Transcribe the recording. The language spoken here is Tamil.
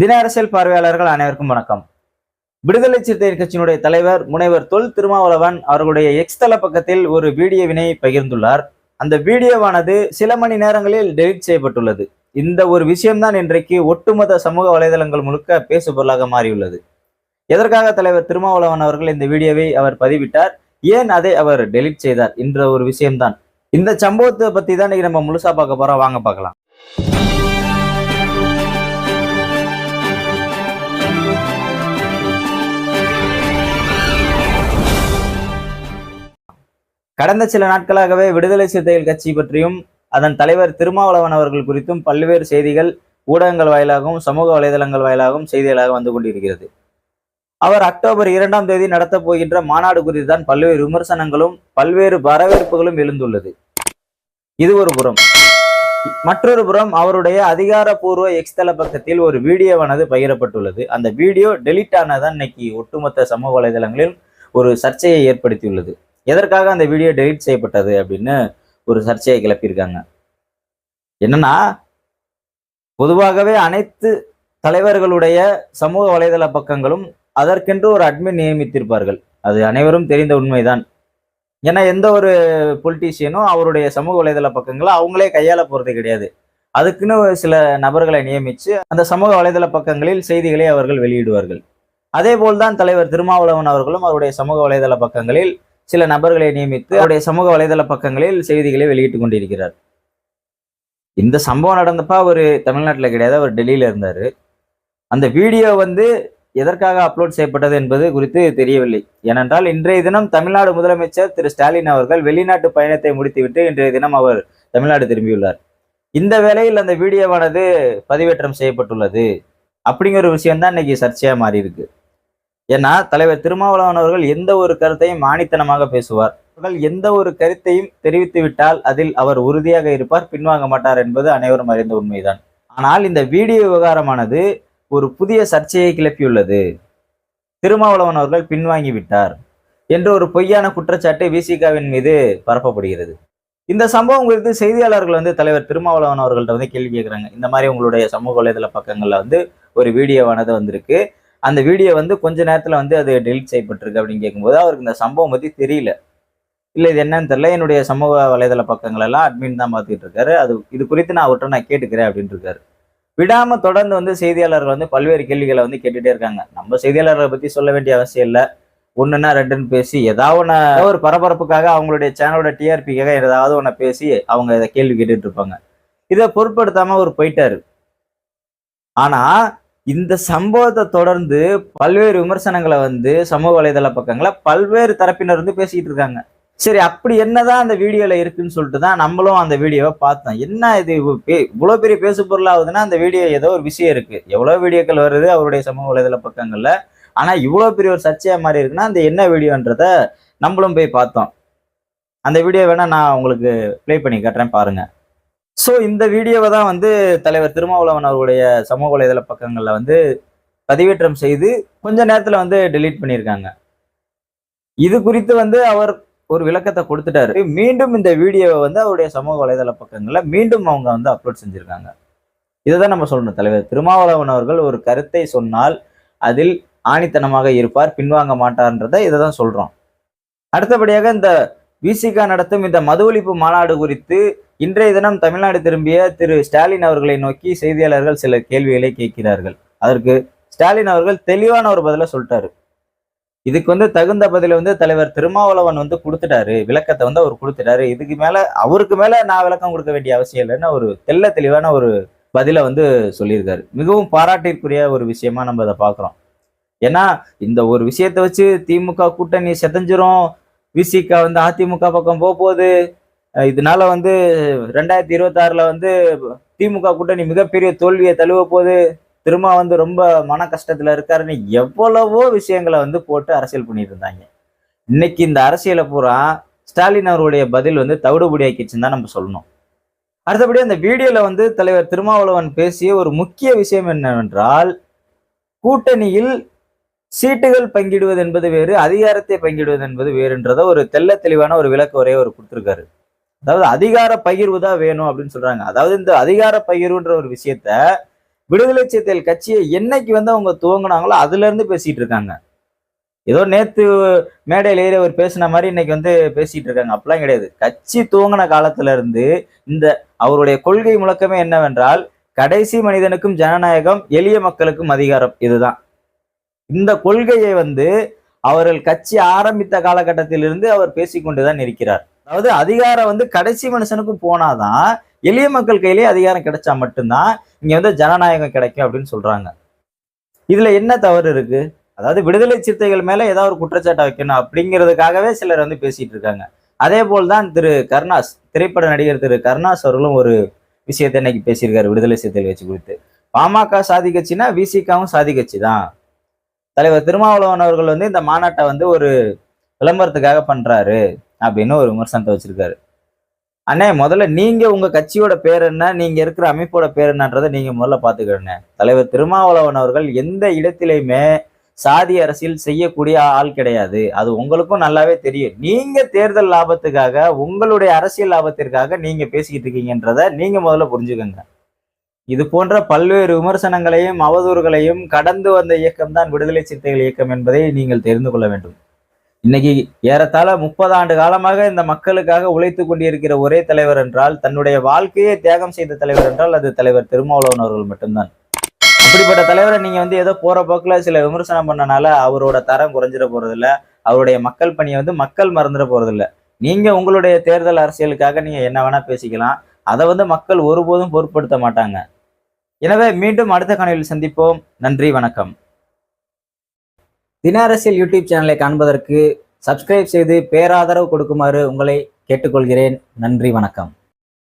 தின அரசியல் பார்வையாளர்கள் அனைவருக்கும் வணக்கம். விடுதலை சிறுத்தைகள் கட்சியினுடைய தலைவர் முனைவர் தொல் திருமாவளவன் அவர்களுடைய எக்ஸ் தள பக்கத்தில் ஒரு வீடியோவினை பகிர்ந்துள்ளார். அந்த வீடியோவானது சில மணி நேரங்களில் டெலிட் செய்யப்பட்டுள்ளது. இந்த ஒரு விஷயம்தான் இன்றைக்கு ஒட்டுமொத்த சமூக வலைதளங்கள் முழுக்க பேசு பொருளாக மாறியுள்ளது. எதற்காக தலைவர் திருமாவளவன் அவர்கள் இந்த வீடியோவை அவர் பதிவிட்டார்? ஏன் அதை அவர் டெலிட் செய்தார்? என்ற ஒரு விஷயம்தான். இந்த சம்பவத்தை பத்தி தான் இன்னைக்கு நம்ம முழுசா பார்க்க போறோம். வாங்க பார்க்கலாம். கடந்த சில நாட்களாகவே விடுதலை சிறுத்தைகள் கட்சி பற்றியும் அதன் தலைவர் திருமாவளவன் அவர்கள் குறித்தும் பல்வேறு செய்திகள் ஊடகங்கள் வாயிலாகவும் சமூக வலைதளங்கள் வாயிலாகவும் செய்திகளாக வந்து கொண்டிருக்கிறது. அவர் அக்டோபர் இரண்டாம் தேதி நடத்தப் போகின்ற மாநாடு குறித்து தான் பல்வேறு விமர்சனங்களும் பல்வேறு வரவேற்புகளும் எழுந்துள்ளது. இது ஒரு புறம். மற்றொரு புறம் அவருடைய அதிகாரப்பூர்வ எக்ஸ்தல பக்கத்தில் ஒரு வீடியோவானது பகிரப்பட்டுள்ளது. அந்த வீடியோ டெலிட் ஆனதான் இன்னைக்கு ஒட்டுமொத்த சமூக வலைதளங்களில் ஒரு சர்ச்சையை ஏற்படுத்தியுள்ளது. எதற்காக அந்த வீடியோ டெலிட் செய்யப்பட்டது அப்படின்னு ஒரு சர்ச்சையை கிளப்பியிருக்காங்க. என்னன்னா பொதுவாகவே அனைத்து தலைவர்களுடைய சமூக வலைதள பக்கங்களும் அதற்கென்று ஒரு அட்மின் நியமித்திருப்பார்கள். அது அனைவரும் தெரிந்த உண்மைதான். ஏன்னா எந்த ஒரு பொலிட்டீஷியனும் அவருடைய சமூக வலைதள பக்கங்களை அவங்களே கையாள போறது கிடையாது. அதுக்குன்னு ஒரு சில நபர்களை நியமித்து அந்த சமூக வலைதள பக்கங்களில் செய்திகளை அவர்கள் வெளியிடுவார்கள். அதே போல்தான் தலைவர் திருமாவளவன் அவர்களும் அவருடைய சமூக வலைதள பக்கங்களில் சில நபர்களை நியமித்து அவருடைய சமூக வலைதள பக்கங்களில் செய்திகளை வெளியிட்டு கொண்டிருக்கிறார். இந்த சம்பவம் நடந்தப்ப அவர் தமிழ்நாட்டில் கிடையாது அவர் டெல்லியில இருந்தாரு. அந்த வீடியோ வந்து எதற்காக அப்லோட் செய்யப்பட்டது என்பது குறித்து தெரியவில்லை. ஏனென்றால் இன்றைய தினம் தமிழ்நாடு முதலமைச்சர் திரு ஸ்டாலின் அவர்கள் வெளிநாட்டு பயணத்தை முடித்துவிட்டு இன்றைய தினம் அவர் தமிழ்நாடு திரும்பியுள்ளார். இந்த வேளையில் அந்த வீடியோவானது பதிவேற்றம் செய்யப்பட்டுள்ளது. அப்படிங்கிற ஒரு விஷயம் தான் இன்னைக்கு சர்ச்சையா மாறி இருக்கு ஏன்னா தலைவர் திருமாவளவன் அவர்கள் எந்த ஒரு கருத்தையும் மானித்தனமாக பேசுவார். அவர்கள் எந்த ஒரு கருத்தையும் தெரிவித்து விட்டால் அதில் அவர் உறுதியாக இருப்பார் பின்வாங்க மாட்டார் என்பது அனைவரும் அறிந்த உண்மைதான். ஆனால் இந்த வீடியோ விவகாரமானது ஒரு புதிய சர்ச்சையை கிளப்பியுள்ளது. திருமாவளவன் அவர்கள் பின்வாங்கி விட்டார் என்ற ஒரு பொய்யான குற்றச்சாட்டு விசிகாவின் மீது பரப்பப்படுகிறது. இந்த சம்பவம் குறித்து செய்தியாளர்கள் வந்து தலைவர் திருமாவளவன் அவர்கள்ட்ட வந்து கேள்வி கேட்குறாங்க இந்த மாதிரி உங்களுடைய சமூக வலைதள பக்கங்களில் வந்து ஒரு வீடியோவானது வந்திருக்கு. அந்த வீடியோ வந்து கொஞ்ச நேரத்தில் வந்து அது டெலிட் செய்யப்பட்டிருக்கு அப்படின்னு கேட்கும்போது அவருக்கு இந்த சம்பவம் பற்றி தெரியல. இல்லை இது என்னன்னு தெரியல. என்னுடைய சமூக வலைதள பக்கங்களெல்லாம் அட்மின் தான் பார்த்துக்கிட்டு இருக்காரு. அது இது குறித்து நான் அவர்கிட்ட நான் கேட்டுக்கிறேன் அப்படின்னு இருக்காரு. விடாம தொடர்ந்து வந்து செய்தியாளர்கள் வந்து பல்வேறு கேள்விகளை வந்து கேட்டுகிட்டே இருக்காங்க. நம்ம செய்தியாளர்களை பற்றி சொல்ல வேண்டிய அவசியம் இல்லை. ஒண்ணுன்னா ரெண்டுன்னு பேசி ஏதாவது ஒன்று ஒரு பரபரப்புக்காக அவங்களுடைய சேனலோட டிஆர்பிக்காக ஏதாவது ஒன்று பேசி அவங்க இதை கேள்வி கேட்டுட்டு இருப்பாங்க. இதை பொருட்படுத்தாமல் அவர் போயிட்டாரு. ஆனா இந்த சம்பவத்தை தொடர்ந்து பல்வேறு விமர்சனங்களை வந்து சமூக வலைதள பக்கங்களை பல்வேறு தரப்பினர் வந்து பேசிக்கிட்டு இருக்காங்க. சரி அப்படி என்னதான் அந்த வீடியோல இருக்குன்னு சொல்லிட்டு தான் நம்மளும் அந்த வீடியோவை பார்த்தோம். என்ன இது? பே- இவ்வளவு பெரிய பேசு பொருளாகுதுன்னா அந்த வீடியோ ஏதோ ஒரு விஷயம் இருக்கு. எவ்வளவு வீடியோக்கள் வருது அவருடைய சமூக வலைதள பக்கங்கள்ல? ஆனா இவ்வளவு பெரிய ஒரு சர்ச்சையா மாதிரி இருக்குன்னா அந்த என்ன வீடியோன்றத நம்மளும் போய் பார்த்தோம். அந்த வீடியோ வேணா நான் உங்களுக்கு ப்ளே பண்ணி காட்டுறேன் பாருங்க. ஸோ இந்த வீடியோவை தான் வந்து தலைவர் திருமாவளவன் அவருடைய சமூக வலைதள பக்கங்களில் வந்து பதிவேற்றம் செய்து கொஞ்ச நேரத்தில் வந்து டெலீட் பண்ணியிருக்காங்க. இது குறித்து வந்து அவர் ஒரு விளக்கத்தை கொடுத்துட்டாரு. மீண்டும் இந்த வீடியோவை வந்து அவருடைய சமூக வலைதள பக்கங்களில் மீண்டும் அவங்க வந்து அப்லோட் செஞ்சுருக்காங்க. இதை தான் நம்ம சொல்லணும். தலைவர் திருமாவளவன் அவர்கள் ஒரு கருத்தை சொன்னால் அதில் ஆணித்தனமாக இருப்பார் பின்வாங்க மாட்டார்ன்றதை இதை தான் சொல்கிறோம் அடுத்தபடியாக இந்த விசிகா நடத்தும் இந்த மது ஒழிப்பு மாநாடு குறித்து இன்றைய தினம் தமிழ்நாடு திரும்பிய திரு ஸ்டாலின் அவர்களை நோக்கி செய்தியாளர்கள் சில கேள்விகளை கேட்கிறார்கள். அதற்கு ஸ்டாலின் அவர்கள் தெளிவான ஒரு பதிலை சொல்லிட்டாரு. இதுக்கு வந்து தகுந்த பதிலை வந்து தலைவர் திருமாவளவன் வந்து கொடுத்துட்டாரு. விளக்கத்தை வந்து அவர் கொடுத்துட்டாரு. இதுக்கு மேல அவருக்கு மேல நான் விளக்கம் கொடுக்க வேண்டிய அவசியம் இல்லைன்னு ஒரு தெள்ள தெளிவான ஒரு பதிலை வந்து சொல்லியிருக்காரு. மிகவும் பாராட்டிற்குரிய ஒரு விஷயமா நம்ம அதை பார்க்குறோம். ஏன்னா இந்த ஒரு விஷயத்தை வச்சு திமுக கூட்டணி செதஞ்சிரும் விசிகா வந்து அதிமுக பக்கம் போக போகுது இதனால வந்து ரெண்டாயிரத்தி இருபத்தாறுல வந்து திமுக கூட்டணி மிகப்பெரிய தோல்வியை தழுவ போகுது திரும்ப வந்து ரொம்ப மன கஷ்டத்துல இருக்காருன்னு எவ்வளவோ விஷயங்களை வந்து போட்டு அரசியல் பண்ணிட்டு இருந்தாங்க. இன்னைக்கு இந்த அரசியலை பூரா ஸ்டாலின் அவருடைய பதில் வந்து தவிடுபடியாக்கிச்சுன்னு தான் நம்ம சொல்லணும். அடுத்தபடி அந்த வீடியோல வந்து தலைவர் திருமாவளவன் பேசிய ஒரு முக்கிய விஷயம் என்னவென்றால் கூட்டணியில் சீட்டுகள் பங்கிடுவது என்பது வேறு அதிகாரத்தை பங்கிடுவது என்பது வேறுன்றத ஒரு தெள்ள தெளிவான ஒரு விளக்க உரையை அவர் கொடுத்துருக்காரு. அதாவது அதிகார பகிர்வு தான் வேணும் அப்படின்னு சொல்றாங்க. அதாவது இந்த அதிகார பகிர்வுன்ற ஒரு விஷயத்த விடுதலை சிறுத்தைகள் கட்சியை என்னைக்கு வந்து அவங்க துவங்கினாங்களோ அதுல இருந்து பேசிட்டு இருக்காங்க. ஏதோ நேத்து மேடையில் ஏறி அவர் பேசின மாதிரி இன்னைக்கு வந்து பேசிட்டு இருக்காங்க. அப்படிலாம் கிடையாது. கட்சி துவங்கின காலத்துல இருந்து இந்த அவருடைய கொள்கை முழக்கமே என்னவென்றால் கடைசி மனிதனுக்கும் ஜனநாயகம் எளிய மக்களுக்கும் அதிகாரம் இதுதான். இந்த கொள்கையை வந்து அவர்கள் கட்சி ஆரம்பித்த காலகட்டத்திலிருந்து அவர் பேசிக்கொண்டுதான் இருக்கிறார். அதாவது அதிகாரம் வந்து கடைசி மனுஷனுக்கும் போனாதான் எளிய மக்கள் கையிலேயே அதிகாரம் கிடைச்சா மட்டும்தான் இங்க வந்து ஜனநாயகம் கிடைக்கும் அப்படின்னு சொல்றாங்க. இதுல என்ன தவறு இருக்கு? அதாவது விடுதலை சிறுத்தைகள் மேல ஏதாவது ஒரு குற்றச்சாட்டை வைக்கணும் அப்படிங்கிறதுக்காகவே சிலர் வந்து பேசிட்டு இருக்காங்க. அதே போல்தான் திரு கருணாஸ் திரைப்பட நடிகர் திரு கருணாஸ் அவர்களும் ஒரு விஷயத்தை இன்னைக்கு பேசியிருக்காரு விடுதலை சிறுத்தைகள் கட்சி குறித்து. பாமக சாதி கட்சினா விசிகாவும் சாதி கட்சி தான் தலைவர் திருமாவளவன் அவர்கள் வந்து இந்த மாநாட்டை வந்து ஒரு விளம்பரத்துக்காக பண்றாரு அப்படின்னு ஒரு விமர்சனத்தை வச்சிருக்காரு. அண்ணே முதல்ல நீங்க உங்க கட்சியோட பேர் என்ன? நீங்க இருக்கிற அமைப்போட பேர் என்னன்றதை நீங்க முதல்ல பாத்துக்கிறேங்க தலைவர் திருமாவளவன் அவர்கள் எந்த இடத்திலையுமே சாதி அரசியல் செய்யக்கூடிய ஆள் கிடையாது. அது உங்களுக்கும் நல்லாவே தெரியும். நீங்க தேர்தல் லாபத்துக்காக உங்களுடைய அரசியல் லாபத்திற்காக நீங்க பேசிக்கிட்டு இருக்கீங்கன்றத நீங்க முதல்ல புரிஞ்சுக்கோங்க. இது போன்ற பல்வேறு விமர்சனங்களையும் அவதூறுகளையும் கடந்து வந்த இயக்கம்தான் விடுதலை சிறுத்தைகள் இயக்கம் என்பதை நீங்கள் தெரிந்து கொள்ள வேண்டும். இன்னைக்கு ஏறத்தாழ முப்பது ஆண்டு காலமாக இந்த மக்களுக்காக உழைத்து கொண்டிருக்கிற ஒரே தலைவர் என்றால் தன்னுடைய வாழ்க்கையை தியாகம் செய்த தலைவர் என்றால் அது தலைவர் திருமாவளவன் அவர்கள் மட்டும்தான். அப்படிப்பட்ட தலைவரை நீங்க வந்து ஏதோ போற போக்கில் சில விமர்சனம் பண்ணனால அவரோட தரம் குறைஞ்சிட போறதில்ல. அவருடைய மக்கள் பணியை வந்து மக்கள் மறந்துட போறதில்ல. நீங்க உங்களுடைய தேர்தல் அரசியலுக்காக நீங்க என்ன வேணா பேசிக்கலாம். அதை வந்து மக்கள் ஒருபோதும் பொருட்படுத்த மாட்டாங்க. எனவே மீண்டும் அடுத்த கணவில் சந்திப்போம். நன்றி வணக்கம். தின அரசியல் யூடியூப் சேனலை காண்பதற்கு சப்ஸ்கிரைப் செய்து பேராதரவு கொடுக்குமாறு உங்களை கேட்டுக்கொள்கிறேன். நன்றி வணக்கம்.